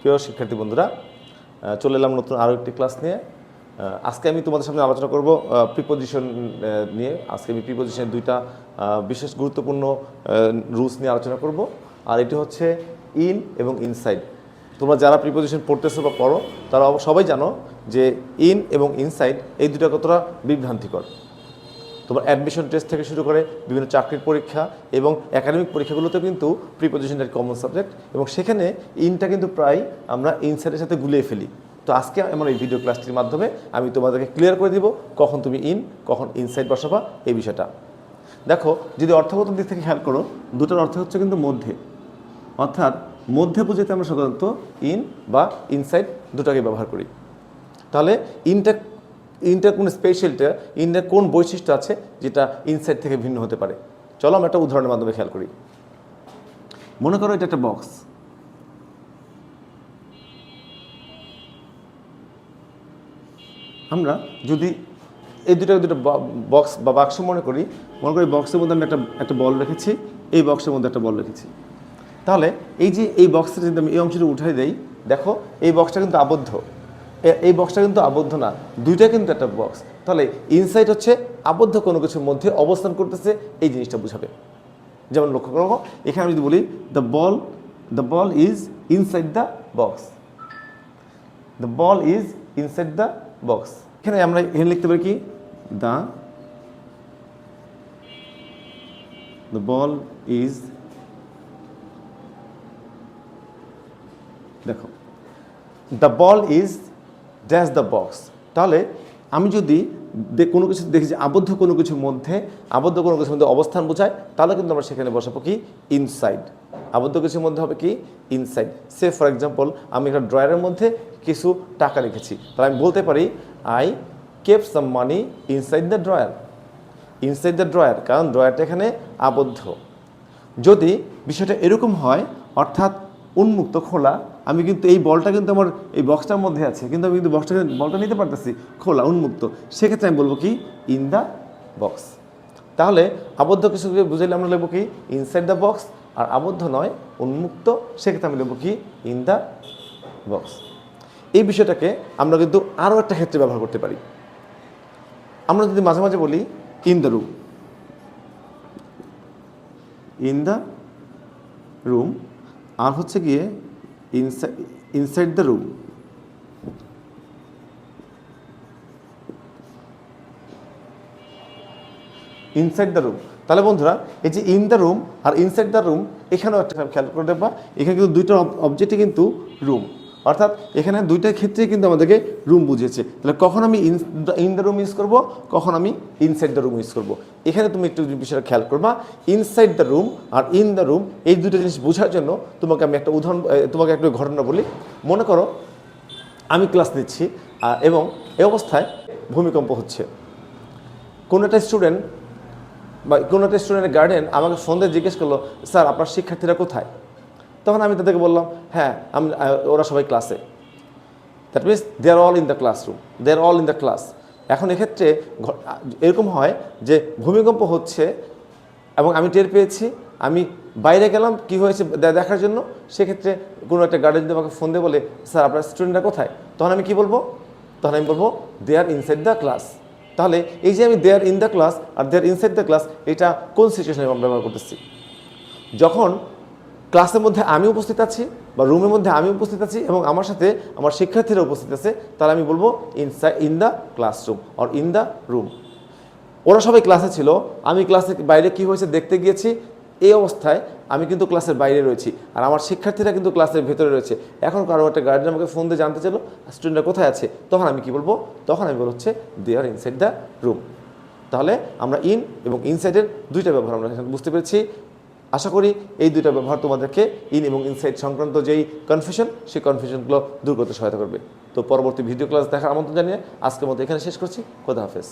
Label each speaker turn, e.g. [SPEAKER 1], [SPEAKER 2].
[SPEAKER 1] প্রিয় শিক্ষার্থী বন্ধুরা চলে এলাম নতুন আরও একটি ক্লাস নিয়ে। আজকে আমি তোমাদের সামনে আলোচনা করব প্রিপোজিশন নিয়ে। আজকে আমি প্রিপোজিশনের দুইটা বিশেষ গুরুত্বপূর্ণ রুলস নিয়ে আলোচনা করব। আর এটি হচ্ছে ইন এবং ইনসাইড তোমরা যারা প্রিপোজিশন পড়তেছো বা পড়ো, তারা সবাই জানো যে ইন এবং ইনসাইড এই দুটা কতটা বিভ্রান্তিকর। তোমার অ্যাডমিশন টেস্ট থেকে শুরু করে বিভিন্ন চাকরির পরীক্ষা এবং একাডেমিক পরীক্ষাগুলোতে কিন্তু প্রিপোজিশনটা কমন সাবজেক্ট এবং সেখানে ইনটা কিন্তু প্রায় আমরা ইনসাইডের সাথে গুলিয়ে ফেলি। তো আজকে আমার এই ভিডিও ক্লাসটির মাধ্যমে আমি তোমাদেরকে ক্লিয়ার করে দিব কখন তুমি ইন কখন ইনসাইড বসাবা, এই বিষয়টা। দেখো, যদি অর্থগত দিক থেকে খেয়াল করো, দুটোর অর্থ হচ্ছে কিন্তু মধ্যে। অর্থাৎ মধ্যে বুঝাতে আমরা সাধারণত ইন বা ইনসাইড দুটাকে ব্যবহার করি। তাহলে ইনটা ইনটার কোন স্পেশালটা ইনটার কোন বৈশিষ্ট্য আছে যেটা ইনসাইড থেকে ভিন্ন হতে পারে। চলো আমরা একটা উদাহরণের মাধ্যমে খেয়াল করি। মনে করো এটা একটা বক্স আমরা যদি এই দুটো দুটো বক্স বা বাক্স মনে করি মনে করি বক্সের মধ্যে আমি একটা একটা বল রেখেছি, এই বক্সের মধ্যে একটা বল রেখেছি। তাহলে এই যে এই বক্সটা যদি আমি এই অংশটা উঠাই দেই, দেখো এই বক্সটা কিন্তু আবদ্ধ। এই বক্সটা কিন্তু আবদ্ধ না। দুইটা কিন্তু একটা বক্স তাহলে ইনসাইড হচ্ছে আবদ্ধ কোনো কিছুর মধ্যে অবস্থান করতেছে, এই জিনিসটা বুঝাবে। যেমন লক্ষ্য করো, এখানে আমি যদি বলি the ball the ball is inside the box the ball is inside the box এখানে আমরা এখানে লিখতে পারি কি? দ্য দ্য বল ইজ দেখো the ball is dash the box তাহলে আমি যদি কোনো কিছু দেখি যে আবদ্ধ কোনো কিছুর মধ্যে, আবদ্ধ কোনো কিছুর মধ্যে অবস্থান বোঝায়, তাহলে কিন্তু আমরা সেখানে বসাবো কি ইনসাইড আবদ্ধ কিছুর মধ্যে হবে কি? ইনসাইড সে ফর এক্সাম্পল আমি একটা ড্রয়ারের মধ্যে কিছু টাকা রেখেছি তাহলে আমি বলতে পারি I keep some money inside the drawer inside the drawer কারণ ড্রয়ারটা এখানে আবদ্ধ। যদি বিষয়টা এরকম হয়, অর্থাৎ উন্মুক্ত, খোলা। আমি কিন্তু এই বলটা কিন্তু আমার এই বক্সটার মধ্যে আছে, কিন্তু আমি কিন্তু বক্সটা বলটা নিতে পারতেছি, খোলা, উন্মুক্ত। সেক্ষেত্রে আমি বলব কি ইন দ্য বক্স তাহলে আবদ্ধ কিছুকে বুঝাইলে আমরা লিখব কি ইনসাইড দ্য বক্স আর আবদ্ধ নয়, উন্মুক্ত। সেক্ষেত্রে আমি লিখব কি ইন দ্য বক্স এই বিষয়টাকে আমরা কিন্তু আরও একটা ক্ষেত্রে ব্যবহার করতে পারি। আমরা যদি মাঝে মাঝে বলি in the room in the room আর হচ্ছে গিয়ে inside inside the room inside the room তাহলে বন্ধুরা, এই যে ইন দ্য রুম আর ইনসাইড দ্য রুম এখানেও একটা খেয়াল করে দেখবা, এখানে কিন্তু দুইটা অবজেক্টই কিন্তু রুম অর্থাৎ এখানে দুইটা ক্ষেত্রে কিন্তু আমাদেরকে রুম বুঝিয়েছে। তাহলে কখন আমি ইন দ্য রুম ইউজ করব, কখন আমি ইনসাইড দ্য রুম ইউজ করব। এখানে তুমি একটু বিষয়টা খেয়াল করবা ইনসাইড দ্য রুম আর ইন দ্য রুম এই দুটো জিনিস বোঝার জন্য তোমাকে আমি একটা উদাহরণ তোমাকে একটা ঘটনা বলি। মনে করো আমি ক্লাস নিচ্ছি এবং এ অবস্থায় ভূমিকম্প হচ্ছে। কোনো একটা স্টুডেন্ট বা কোনো একটা স্টুডেন্টের গার্ডেন আমাকে ফোন দিয়ে জিজ্ঞেস করল, স্যার, আপনার শিক্ষার্থীরা কোথায়? তখন আমি তাদেরকে বললাম হ্যাঁ আমি ওরা সবাই ক্লাসে that means they are all in the classroom they are all in the class এখন এক্ষেত্রে এরকম হয় যে ভূমিকম্প হচ্ছে এবং আমি টের পেয়েছি, আমি বাইরে গেলাম, কি হয়েছে দেখার জন্য? সেক্ষেত্রে কোনো একটা গার্ডেন যদি আমাকে ফোন দিয়ে বলে, স্যার, আপনার স্টুডেন্টরা কোথায়? তখন আমি কি বলব? তখন আমি বলব they are inside the class তাহলে এই যে আমি they are in the class R they are inside the class এটা কোন সিচুয়েশনে ব্যবহার করতেছি? যখন ক্লাসের মধ্যে আমি উপস্থিত আছি বা রুমের মধ্যে আমি উপস্থিত আছি এবং আমার সাথে আমার শিক্ষার্থীরা উপস্থিত আছে তাহলে আমি বলব inside in the classroom or in the room ওরা সবাই ক্লাসে ছিল, আমি ক্লাসের বাইরে কি হয়েছে দেখতে গিয়েছি, এই অবস্থায় আমি কিন্তু ক্লাসের বাইরে রয়েছি আর আমার শিক্ষার্থীরা কিন্তু ক্লাসের ভেতরে রয়েছে। এখন কারও একটা গার্জেন আমাকে ফোন দিয়ে জানতে চাইলো স্টুডেন্টরা কোথায় আছে? তখন আমি কি বলব, তখন আমি বল হচ্ছে they are inside the room তাহলে আমরা ইন এবং ইনসাইডের দুইটা ব্যবহার আমরা বুঝতে পেরেছি। আশা করি এই দুইটা ব্যবহার তোমাদেরকে ইন এবং ইনসাইড সংক্রান্ত যেই কনফিউশন সেই কনফিউশনগুলো দূর করতে সহায়তা করবে। তো পরবর্তী ভিডিও ক্লাস দেখার আমন্ত্রণ জানিয়ে আজকের মতো এখানে শেষ করছি। খোদা হাফেজ।